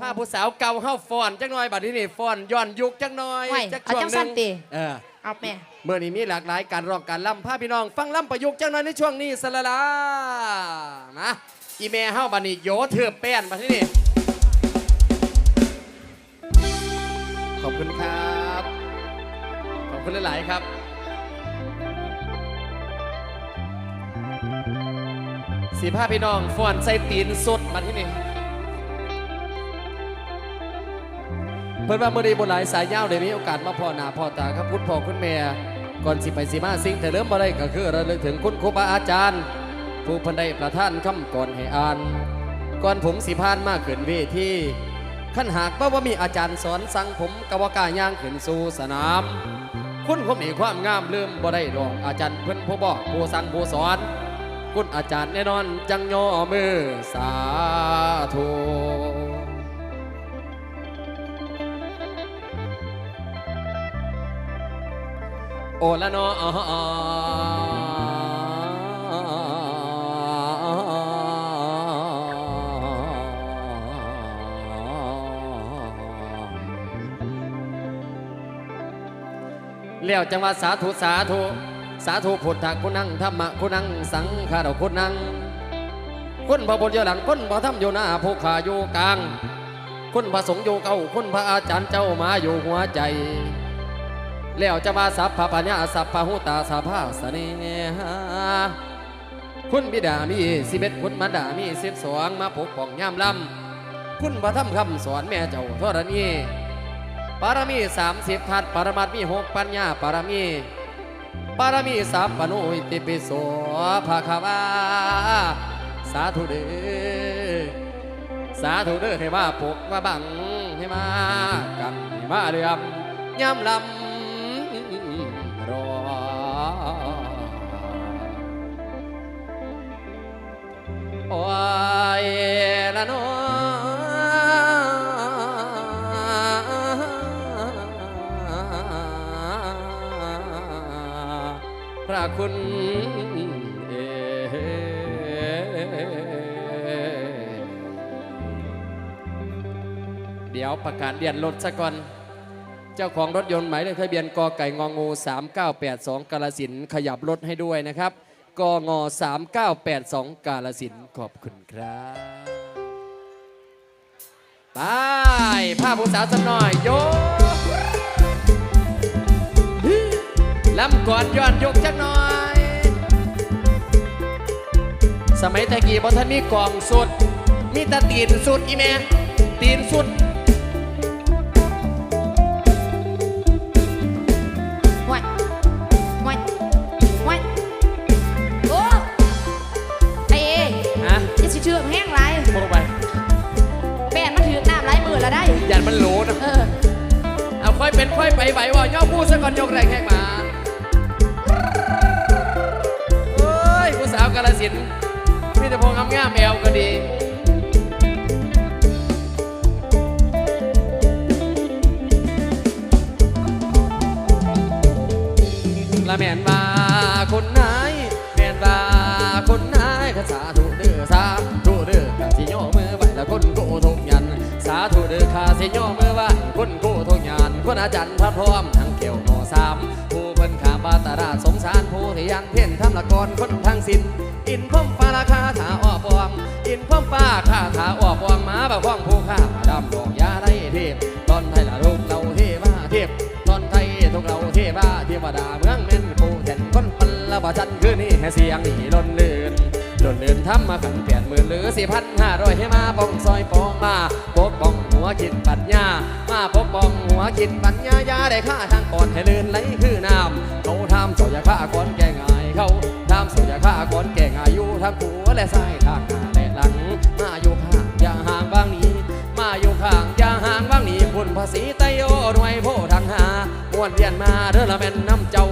ผ้าผู้สาวเก่าเฮาฟ้อนจังหน่อยบัดนี้นี่ฟ้อนย้อนยุคจังหน่อยไว้จักเอาช่วงจังหสั้นึนงติเออเอาแม่เมื่อนี้มีหลากหลายการร้องการล่ำพาพี่น้อง ฟังล่ำประยุกต์จังหน่อยในช่วงนี้สละลานะอีเมเฮาบัดนี้โยเถือแป้นบัดนี้นี่ขอบคุณครับขอบคุณหลายๆครับ สีผ้าพี่น้องฟ้อนใส่ตีนสดมาที่นี่ เพิ่นว่าเมื่อใดบนหลายสายยาวได้มีโอกาสมาพ่อหน้าพ่อตาครับคุณพ่อคุณแม่ก่อนสิไปสิมาสิ่งแต่เริ่มบ่ได้ก็คือระลึกถึงคุณครูบาอาจารย์ ผู้เพันได้ประทานคำก่อนให้อ่าน ก่อนผมสิพานมากขึ้นเวทีขั้นหากว่าว่ามีอาจารย์สอนสั่งผมกวาก้าย่างขึ้นสู่สนาม คุณผมมีความงามลืมบ่ได้ดอกอาจารย์เพิ่นผู้บอกผู้สั่งผู้สอน คุณอาจารย์แน่นอนจังย่อมือสาธุ โอละเนอแล้วจังหวะสาธุสาธุสาธุพุทธคุณนังธรรมะคุณนังสังฆาเรคุณนังคุณพระบุญยหลังคุณพระธรรมอยู่หน้าผู้ขาอยู่กลาง คุณพระสงฆ์อยู่เก้าคุณพระอาจารย์เจ้ามาอยู่หัวใจ แล้วจะมาสัพพะปัญญาสัพพะหุตาสัพพะเสนหาคุณบิดามีสิบเอ็ดคุณมาดามีสิบสองมาปกป้องยามลำคุณพระธรรมคำสอนแม่เจ้าธรณีปารมีสามสิบทัดปรมัตมีหกปัญญาปารมีปารมีสามปนอิติปิโสภาคาวาสาธุเดอสาธุเด้อให้มาปกมาบังให้มากังให้มาเรื่อมย่ำลำ คุณเอเดี๋ยวประกาศเรียนรถซะก่อน เจ้าของรถยนต์หมายเลขทะเบียนกไก่งองู 3982 กาลสินขยับรถให้ด้วยนะครับกง3982 กาลสินขอบคุณครับไปผ้าผู้สาวสักหน่อยโย ลำก่อนย้อนยกจักหน่อย สมัยตะกี้บอท่านมีกล่องสุด มีแตะตีนสุดอีแม่ตีนสุดไว้ไว้ไว้โอ้ไอ้เอฮะจะสิเชื่อมแห้งไรโมไปแป้นมาถือน้ำไรมือแล้วได้ยันมันโหลนะเออเอาค่อยเป็นค่อยไปไหวว่าย่อผู้ซะก่อนยกแรงแข่งมา สินพี่ตะพงษ์คำงามแอวก็ดีละแม่นว่าคนนายแม่นว่าคนนายข้าสาธุเด้อสาธุเด้อข้าสิย่อมือไหวละคนโกทุกยัน สาธุเด้อข้าสิย่อมือไหวคนโกทุกยันคนอาจารย์พระพร้อมทั้งเกี่ยวหนอสาม ตาราสงสารผู้ที่ยังเพี้ยนทำละกรคนทั้งสินอินพมฟ้าราคาถาอ้อปวงอินพมฟ้าคาถาอ้อปวงมาบะพ้องผู้ข้าดำดอกยาได้เทพตอนไทยละลูกเราเทวาเทพตอนไทยทุกเราเทวาเทวดาเมืองแม่นผู้แทนคนปันละบาจันคือนี่ให้เสียงนี่ล้นเลือนล้นเลือนทำมาขันเปลี่ยนหมื่นหรือสี่พันห้าร้อยให้มาป้องซอยปองมาโปกป้อง วจิตปัญญา มาปกป้องหัวจิตปัญญายาได้ค่าทางก่อนให้ลื่นไหลคือน้ำเขาทำโสยค่าก่อนแก่ง่ายเขาทำโสยค่าก่อนแก่ง่ายอยู่ทางหัวและซ้ายทางหน้าและหลัง มาอยู่ข้างอย่าห่างบ้างนี้ มาอยู่ข้างอย่าห่างบ้างนี้คุณภาษีไตโอหน่วยโพทางหามวนเวียนมาเด้อละแม่นน้ำเจ้า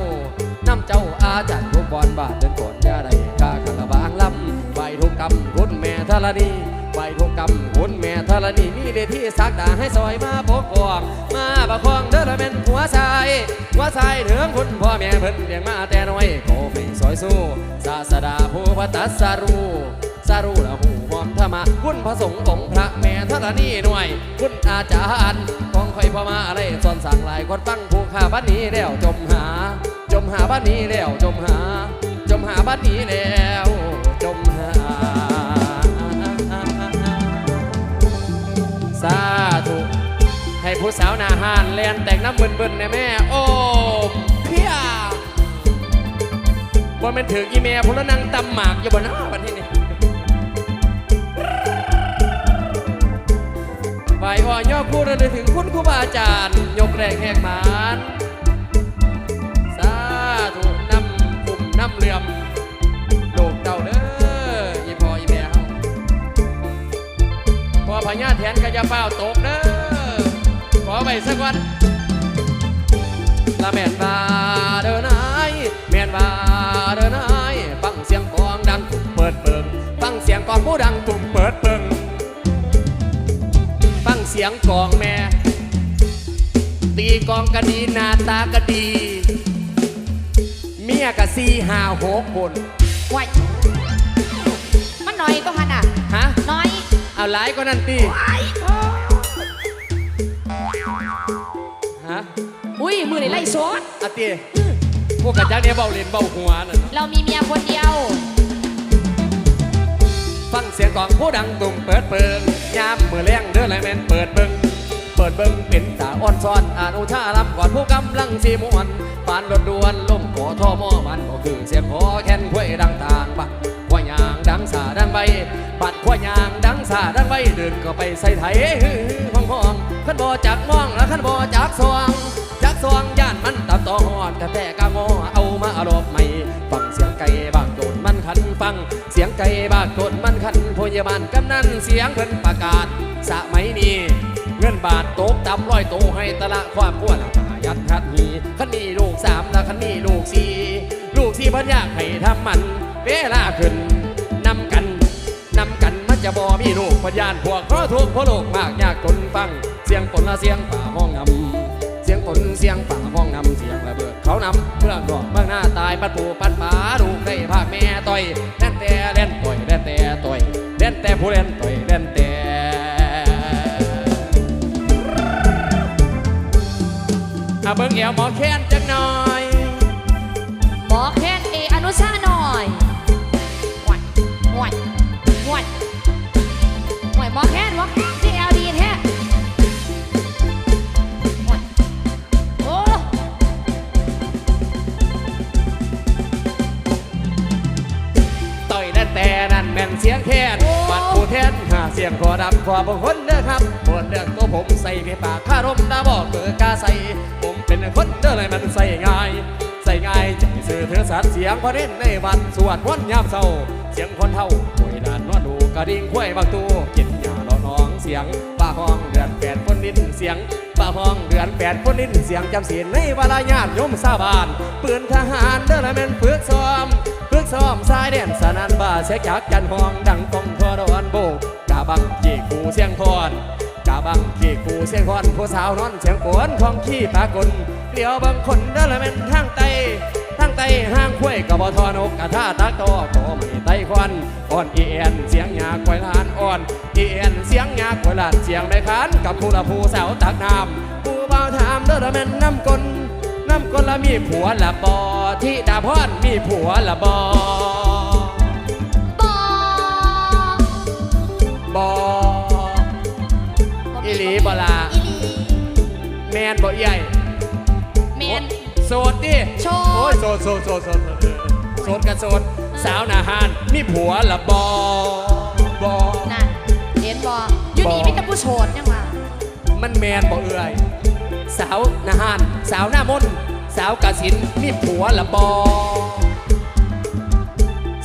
น้ำเจ้าอาจารย์ทุกบอนบาทเดินก่อนยาได้ข้าคาระบางลำไหวทุกกรรมคุณแม่ธรณี ธรณีมีเดที่สักดาให้ซอยมาปกป้องมาประคองเด้อละแม่นหัวชายหัวชายถึงคุณพ่อแม่เพิ่นเลี้ยงมาแต่น้อยก็ไม่ซอยสู้ศาสดาผู้พัตสารูสารูละหูหัวอมธรรมะคุณพระสงฆ์องค์พระแม่ธรณีหน่วย คุณอาจารย์ของคอยพอมาอะไรสอนสั่งหลายคนฟังผู้ข้าบ้านนี้แล้วจมหา จมหาบ้านนี้แล้วจมหา จมหาบ้านนี้แล้วจมหา สาธุให้ผู้สาวนาหานเลียนแต่งน้ำเบิ่นๆนะแม่ โอ้เพียว่ามันถึงอีเมลพลนังตำหมากอยู่บนหน้าวันที่นี่ไหวอ่อนย่อคู่ระลึกถึงคุณครูบาอาจารย์ ยกแรงแหกหมาน จะเฝ้าตกเด้อขอไปสักวันละแม่นบาเดินไอ้แม่นบาเดินไอ้ฟังเสียงกลองดังเปิดเปิงฟังเสียงกลองผู้ดังตุ่มเปิดเปิงฟังเสียงกลองแม่ ตีกลองก็ดีหน้าตาก็ดี เมียก็สี่ห้าหกคนไหวมันน้อยก็หันอะฮะน้อย เอาหลายก็นั่นตี ฮะอุ้ยมือนี่ไล่โซดอาเตียพวกกระจักเนี่ยเบาเล่นเบาหัวน่ะเรามีเมียคนเดียว ฟังเสียงกลองผู้ดังตุ่มเปิดเปิงยามมือแรงเด้อไรแมนเปิดเบิงเปิดเบิงเป็นตาอ่อนซ้อนอ่านอุทาลำก่อนผู้กำลังสีมวนปานรถด่วนลมขอท่อหม้อมันก็คือเสียงขอแค้นควยดังต่างบักขวายางดังสาดังใบปัดขวายางดังสาดังใบเดินก็ไปใส่ไถฮือห้องห้อง ขันบ่จักมองและขันบ่จักสวงจักสวงย่านมันตับต่อหอดกระแตกะงอเอามาอารอบใหม่ฟังเสียงไก่บางโดนมันขันฟัง เสียงไก่บางโดนมันขันพยาบาลกำนันเสียงเพิ่นประกาศสะไหมนี้เงินบาทตกต่ำร้อยโตให้ตะละความกลัวละตายัดคัดมีขันนี้ลูกสามและขันนี้ลูกสี่ลูกสี่พันยากให้ทำมันเวลาขึ้น จะบ่มีลูกพยานพวกเพราะทุกเพราะโลกมากยากจนฟัง เสียงฝนละเสียงฝ่าห้องนำเสียงฝนเสียงฝ่าห้องนำเสียงระเบิดเขานำเพื่อนดอกเมืองหน้าตายปัดปูปัดป๋าลูกได้ภาคแม่ต่อยเล่นแต่เล่นต่อยเล่นแต่ต่อยเล่นแต่ผู้เล่นต่อยเล่นแต่อาเบิ้งเอวหมอแค้นจังหน่อย หมอแค้นเออนุชาหน่อย ขอดำขอบางคนเด้อครับบนเรื่องตัวผมใส่เพียปากข้ารมตาบอกเปิดกาใส่ ผมเป็นคนเด้อเลยมันใส่ง่าย ใส่ง่ายใจสื่อเธอสัตว์เสียงพอเด่นในวันสวดวันยามเศร้า เสียงคนเท่าคุยดานนวดดูกระดิ่งคุ้ยบางตูกินยาเราน้องเสียงป้าห้องเดือนแปดคนดินเสียงป้าห้องเดือนแปดคนดินเสียงจำศีลในเวลาญาติยมสาบานปืนทหารเด้อเลยมันฝึกซ้อมฝึกซ้อมสายแดนสนันบ่าเสียจากจันห้องดังกองทอดอนโบก บังขี่กูเสียงทอนกาบังขี่กูเสียงทอนผู้สาวนอนเสียงโกนของขี้ปากลเลี้ยวบางคนเด้อละแม่นทางไตทางไตห้างคุ้ยกะบทอนกกระท่าตักตอขอไม่ไตควันอ่อนอีเอ็นเสียงหยาควายลานอ่อนอีเอ็นเสียงหยาควายลานเสียงไม่คันกับผู้ละผู้สาวตักน้ำผู้บ่าวถามเด้อละแม่นน้ำกลน้ำกลละมีผัวละบอที่ดาพอนมีผัวละบอ บอบออีหลีบ่ล่ะอีหลีแมนบ่ใหญ่แมนโสดดิโสดโอ้ยโสดโสดโสดโสดเออโสดกับโสดสาวนาหานมีผัวละบอบอนั่นเห็นบออยู่นี่บ่มีแต่ผู้โสดยังว่ามันแมนบ่เอื่อยสาวนาหานสาวหน้ามนต์สาวกาสินมีผัวละบอ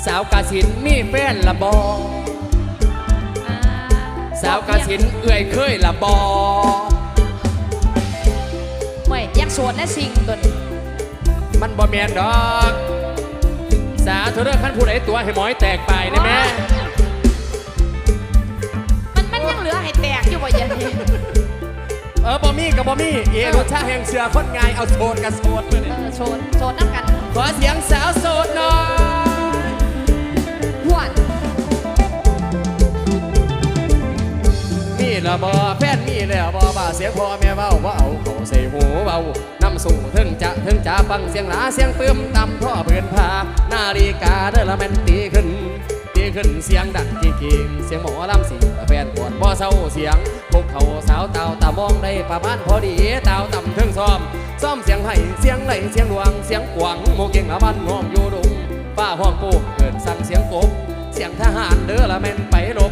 สาวกาสินมีแฟนละบออ่า สาวกาสินเอื่อยเคยละบอเว้ยยังโสดและสิ่งตัวนี้มันบ่แมนดอก สาธุเด้อขั้นผู้ใดตัวให้หมอยแตกไปได้ไหมมันมันยังเหลือให้แตกอยู่บ่เย็นนี้เออบ่มีกับบ่มีเอรสชาติแห่งเสือคนไงายเอาโสดกับโสดมาเอเนี่ยอโสดโสดน้ำกัน ขอเสียงสาวโสดหน่อยหวน ล้วบ่แฟนมีแล้วบ่บ่าเสียงพ่อแม่เว้าว่าเอาเขาใส่หูเว้าน้ำสู่ถึงจะถึงจะฟังเสียงหลาเสียงปื้มตำท่อเปืนพานาฬิกาเด้อละแม่นตีขึ้นตีขึ้นเสียงดังกิ่งกิ่งเสียงหมอลำสิแฟนปวดบ่เศร้าเสียงพวกเขาสาวเต่าตามองได้ประมาณพอดีเต่าต่ำถึงซ้อมซ้อมเสียงไห้เสียงไหลเสียงหลวงเสียงกวางโมเก่งละมันงอมอยู่ดุงป้าห้องปูเกิดสั่งเสียงกบเสียงทหารเด้อละแม่นไปลบ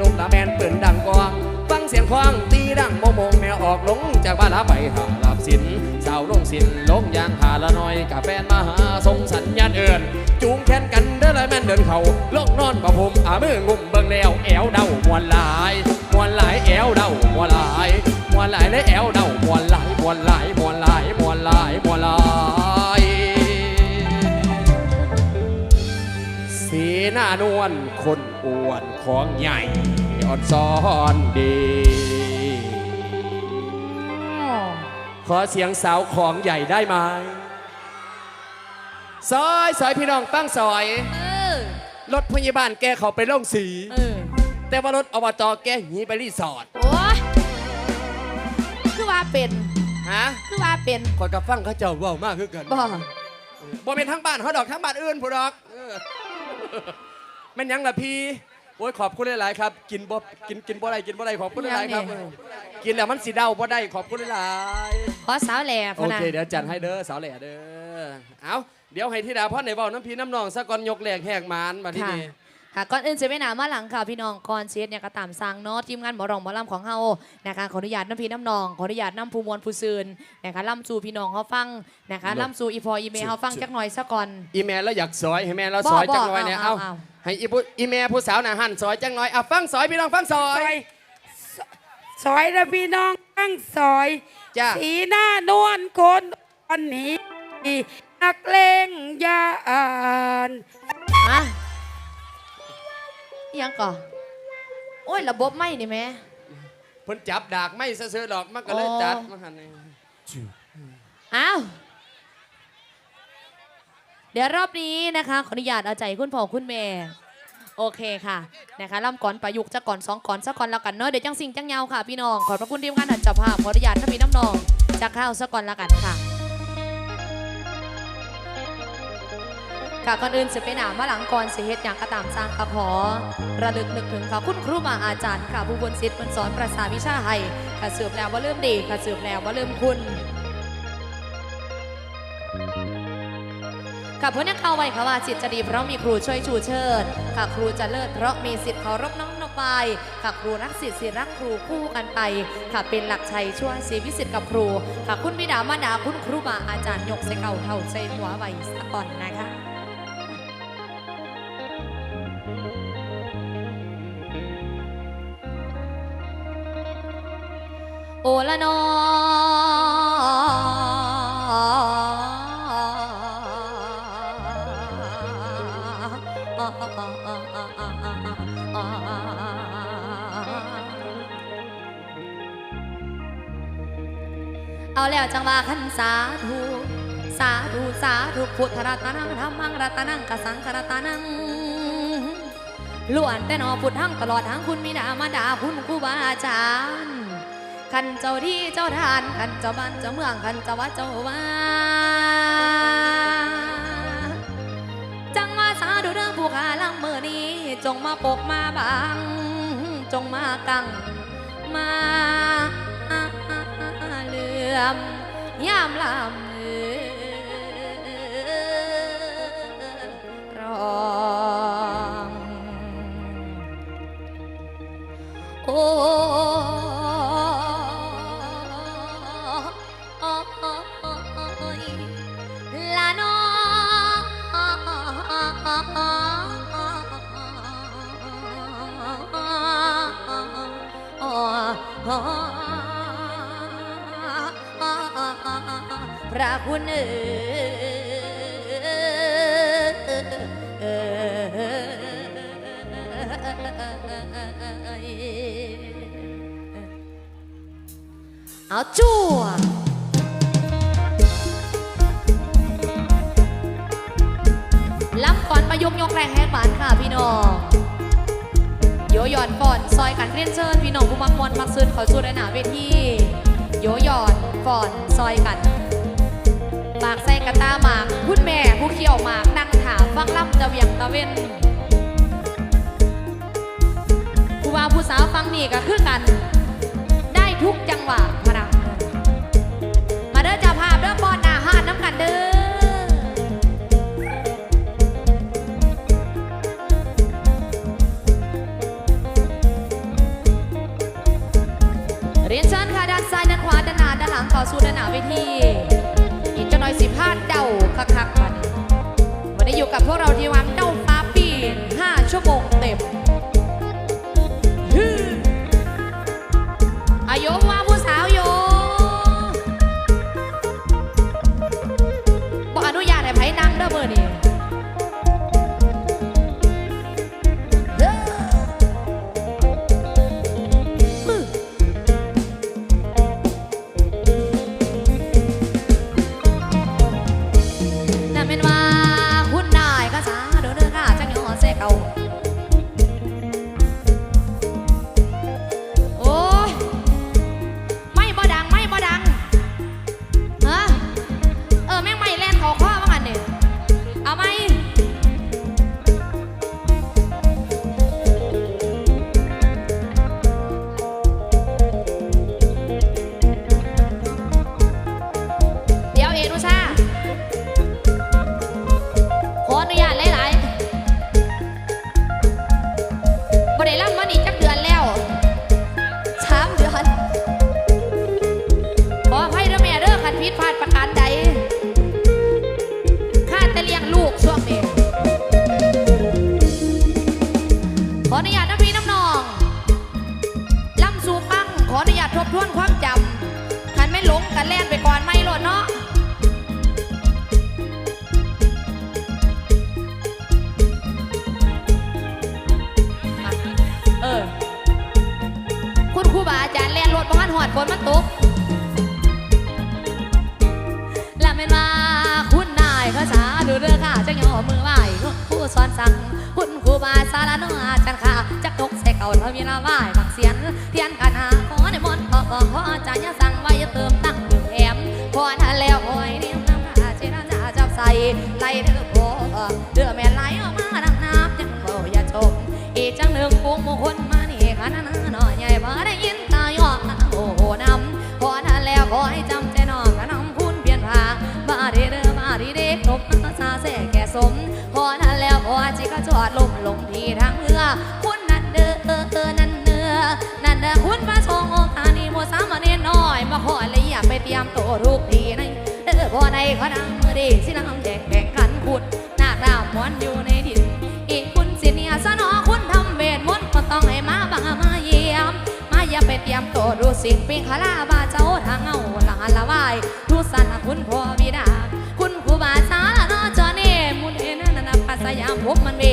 ลบละแมนปืนดังกองฟังเสียงควางตีดังโมโมงแมวออกลงจากบ้านละไปหาลาบสินสาวลงสินลงยางหาละน้อยกับแฟนมาหาส่งสัญญาณเอื่นจูงแขนกันเด้อละแมนเดินเขาลงนอนประผมอามืองุ่มเบิ่งแล้วแอวเดามวนหลายมวนหลายแอวเดามวนหลายมวนหลายและแอวเดามวนหลายมวนหลายมวนหลายมวนหลายมวนหลาย หน้านวลคนอ้วนของใหญ่อ่อนซ้อนดี ขอเสียงสาวของใหญ่ได้ไหมซอยซอยพี่น้องตั้งซอยเออรถพยาบาลแกเขาไปล่องสีเออแต่ว่ารถอบจแกหนีไปรีสอร์ทโอ้ยคือว่าเป็น ฮะ คือว่าเป็นขอยกับฟังเขาเจ้าเว่ามากขึ้นกันบ่บ่เป็นทั้งบ้านเขาดอกทั้งบ้านอื่นผู้ดอกเออ แม่นหยังล่ะพี่โอ้ยขอบคุณหลาย ๆ ครับ กินบ่กินกินบ่ได้กินบ่ได้ขอบคุณหลายๆครับ กินแล้วมันสีเดาบ่ได้ขอบคุณหลายขอสาวแหล่ๆพโอนะเคเดี๋ยวจัดให้เด้อสาวแหล่เด้อเอาเดี๋ยวให้ที่ดาพ่อในเว้าน้ำพีน้ำนองซะก่อนยกแหลกแหกหมานมาที่ค่ะนี่ ค่ะก่อนอื่นเสียเวลามาหลังค่ะพี่น้องก่อนเสียเนี่ยก็ตามสั่งเนาะทีมงานหมอรองหมอลำของเฮานะคะขออนุญาตน้ำพี่น้ำนองขออนุญาตน้ำผู้มวลผู้ซืนนะคะล่ำสู่พี่น้องเฮาฟังนะคะล่ำสู่อีพออีเมลเฮาฟังจักหน่อยซะก่อนอีแม่แล้วอยากซอยให้แม่แล้วบ่ซอยบ่จังหน่อยเนี่ยเอาเอาเอาให้อีผู้อีแม่ผู้สาวน่ะหั่นซอยจังหน่อยอะฟังซอยพี่น้องฟังซอซอยยซอยนะพี่น้องตั้งซอยจ้าสีหน้านวลคนอันนี้นักเลงยาอ่านอะ อิหยังก่อโอ้ยระบบไม่นี่แม่ เพิ่นจับดากไม่ซื่อๆดอกมันก็เลยอ๋อจัดมาหั่นนี่อ้าว เดี๋ยวรอบนี้นะคะ ขออนุญาตเอาใจคุณพ่อคุณแม่ โอเคค่ะนะคะล่ำก่อนประยุกต์จะก่อนสองก่อนสักก่อนแล้วกันเนาะเดี๋ยวจังสิ่งจังเยาวค่ะพี่น้อง ขอบพระคุณทีมงานหันจับภาพขออนุญาตถ้ามีน้ำนองจากข้าวสักก่อนแล้วกันค่ะ ค่ะก่อนอื่นสิไปหนามาหลังก่อนสิเฮ็ดอย่างกระตามสร้างกระขอระลึกนึกถึงค่ะคุณครูมาอาจารย์ค่ะผู้บนศิษย์บนสอนประสาวิชาให้ค่ะเสืบแล้วว่าเริ่มดีค่ะเสืบแล้วว่าเริ่มคุณค่ะเพราะนักเข้าไว้ค่ะว่าจิตจะดีเพราะมีครูช่วยชูเชิดค่ะครูจะเลิศเพราะมีสิทธิ์เคารพน้องนกไปค่ะครูรักสิทธิ์สิรักครูคู่กันไปค่ะเป็นหลักชัยช่วยสีวิสิทธิ์กับครูค่ะคุณบิดามาดาคุณครูมาอาจารย์ยกใส่เก่าเท่าใส่หัวไว้สะก่อนนะคะ ละนอเอาแล้วจังว่าขันสาธุสาธุสาธุพุทธรัตนังธรรมังรัตนังกสังขรัตนังล้วนแต่นอพุทธังตลอดทั้งคุณมิดามาดาคุณครูบาอาจารย์ ขันเจ้าที่เจ้าทานขันเจ้าบ้านเจ้าเมืองขันเจ้าวัดเจ้าว่าจังว่าสาดูเรื่องผู้ขาลังมือนี้ จงมาปกมาบัง จงมากังมาเหลื่อมยามลำ เอาจั่วล้ำก่อนประยุกต์ยกแรงแหกบานค่ะพี่น้องโยหย่อนก่อนซอยกันเรียนเชิญพี่น้องผู้มักมวนมักซื้นขาสู่ในหนาเวทีโยหย่อนก่อนซอยกันหมากใส่กระตาหมากคุณแม่ผู้เขี่ยวหมากนั่งถามฟังล่ำตะเวียงตะเวนผู้ว่าผู้สาวฟังนี่ก็คือกัน ได้ทุกจังหวะ ด้านหลังเข้าสู่ด้นหน้าเวทีอีกจะหน่อยสิพลาดเดาคักๆกันวันนี้อยู่กับพวกเราที่วัน อดลมลงที่ทางเรือคุณนั่นเด้อเออเออนั่นเนื้อนั่นเด้อคุณพระทรงองค์านีโมสามเณรน้อย มาขอเลยอย่าไปเตรียมตัวทุกทีในเออพอในขาดังมือดีสิน้ำแดงแข่งขันขุดหน้าดาวมวนอยู่ในดินอีกคุณสิเนี่ยสนอคุณทำเวทมนต์ก็ต้องให้มาบังมาเยี่ยมมาอย่าไปเตรียมตัวดูสิ่งปิงคาลาบาเจ้าทางเงาหลานละวายทุสันคุณพ่อวิดาคุณครูบาสาละนอจอเนมุนเอ็นนันนะปัสยามพบมันเว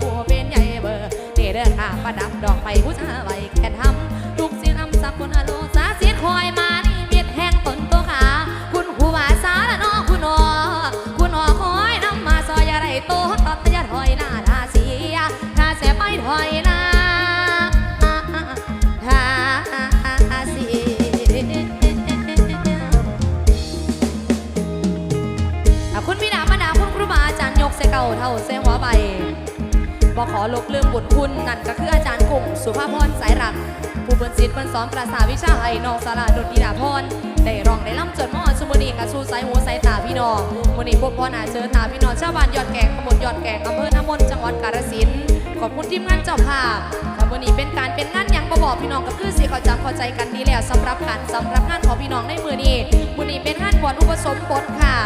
ผู้เป็นใหญ่เบอร์เนเด้อค่ะประดับดอกไปผู้ชาย บอขอลบลืมบุญคุณนั่นก็คืออาจารย์กุ้งสุภาพรสายรัก ผู้เปินศิษย์เปินสอนประสาวิชาให้น้องสาราดุจธิดาพรได้ร้องได้ล่ำจนมอสุมนีกับสู้สายหูสายตาพี่น้องวันนี้พบพ่อหน้าเจอตาพี่น้องชาวบ้านยอดแกงตำบลยอดแกงอำเภอน้ำมนจังหวัดกาฬสินธุ์ขอบคุณทีมงานเจ้าภาพค่ะวันนี้เป็นการเป็นงานหยังบ่บอกพี่น้องก็คือสิเขาจำเข้าใจกันดีแล้วสำหรับการสำหรับงานของพี่น้องในมือนี้มือนี้เป็นงานบวชอุปสมบทค่ะ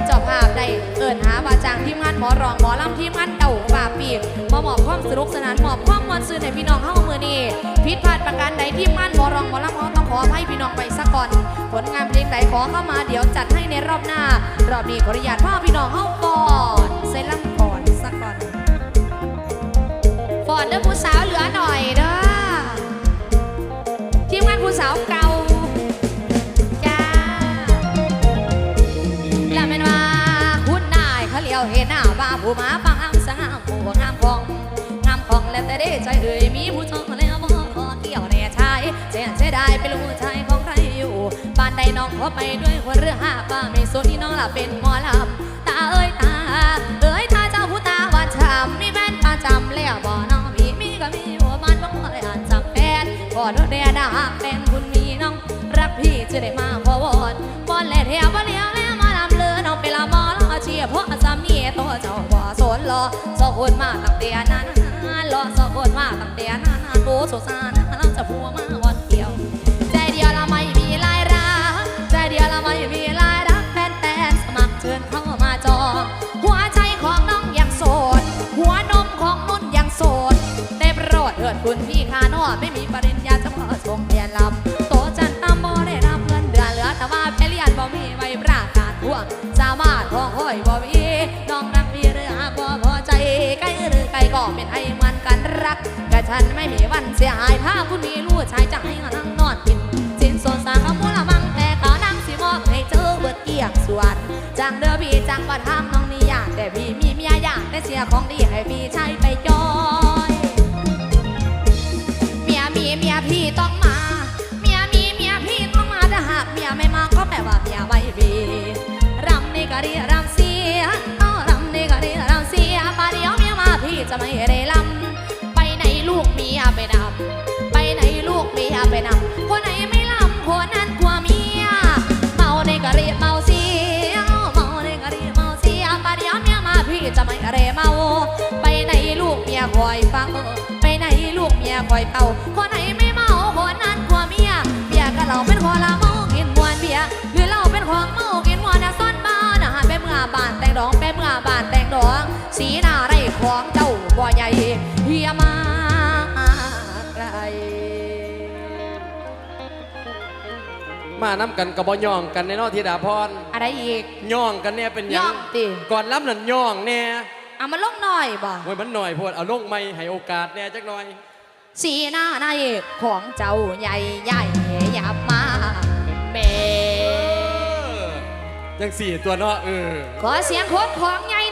านเจ้าภาพได้เอิญหาบาจางทีมงานหมอรองหมอลำทีมงานเก่าฝ่าปีกมาหมอบความสนุกสนานหมอบความมวลซื่นให้พี่น้องเข้ามือนี่พิดพลาดประการใดทีมงานหมอรองหมอลำเขาต้องขอให้พี่น้องไปสักก่อน ผลงานเพลงใดขอเข้ามาเดี๋ยวจัดให้ในรอบหน้ารอบนี้ขออนุญาตพ่อพี่น้องเข้า ผู้มาฟังอ้ามสางผู้บามพองงามพองแล้วแต่ได้ใจเอ่ยมีผู้ชมแล้วบ่ขอเกี่ยวแน่ชายเจ๊เจ๊ได้ไปรู้ใจของใครอยู่บ้านใดน้องขอไปด้วยหัวเรือห้าป้าไม่สนที่น้องล่ะเป็นหมอลำตาเอ้ยตาเอ้ยตาเจ้าผู้ตาว่าช้ำมีแม่นตาจำแล้วบ่น้องมีมีก็มีหัวมันบ้องเลยอ่านจำแฟนกอดแด่ดาเป็นคุณมีน้องรักพี่จะได้มาขอวอนบอนแหล่แถวบ่เลี้ยว มีตัวเจ้าบ่สนรอสองคนมาตั้งแต่นั้นรอสองคนมาตั้งแต่นั้นโอ้สงสารน้ำจะพัวมาวันเดียว ใจเดียวละไม่มีลายรักใจเดียวละไม่มีลายรักแฟนๆสมัครเชิญเข้ามาจองหัวใจของน้องยังโสด หัวนมของนุ่นยังโสดได้โปรดเถิดคุณพี่คานอไม่มีปริญ ฉันไม่มีวันเสียหายถ้าคุณมีลูกชายจะให้นั่งนอนกินสินส่วนสางขมูละมังแต่ก็นั่งสิมอบให้เจอเบิดเกียกสวนจังเด้อพี่จังว่าทางน้องนี่อยากแต่พี่มีเมียอยากแต่เสียของดีให้พี่ใช้ไปจอยเมียมีเมียพี่ต้องมาเมียมีเมียพี่ต้องมาถ้าหากเมียไม่มาก็แปลว่าเมียไม่มีรำในก็ดีรำเสียเอารำในก็ดีรำเสียปาเดียวเมียมาพี่จะไม่ได้ นำคนไหนไม่ลำคนนั้นกลัวเมียเมาในกะรีเมาเสียเมาในกะรีเมาเสียปาเดียวเมียมาพี่จะไม่เรเมา ไปไหนลูกเมียคอยฟังไปไหนลูกเมียคอยเป่าคนไหนไม่ มาน้ำกันกับบ่ย่องกันในนอธิดาพรอะไรอีก ย่องกันเนี่ยเป็นหยัย่องติ ก่อนล้ำนั่นย่องแน่เอามาลงหน่อยบ่โอ้ยมันหน่อยโพดเอาลงไม่ให้โอกาสแน่จักหน่อย สีหน้านายเอกของเจ้าใหญ่ใหญ่หยับมาแม่เออจังสี่ตัวเนาะเออขอเสียงโค้งของใหญ่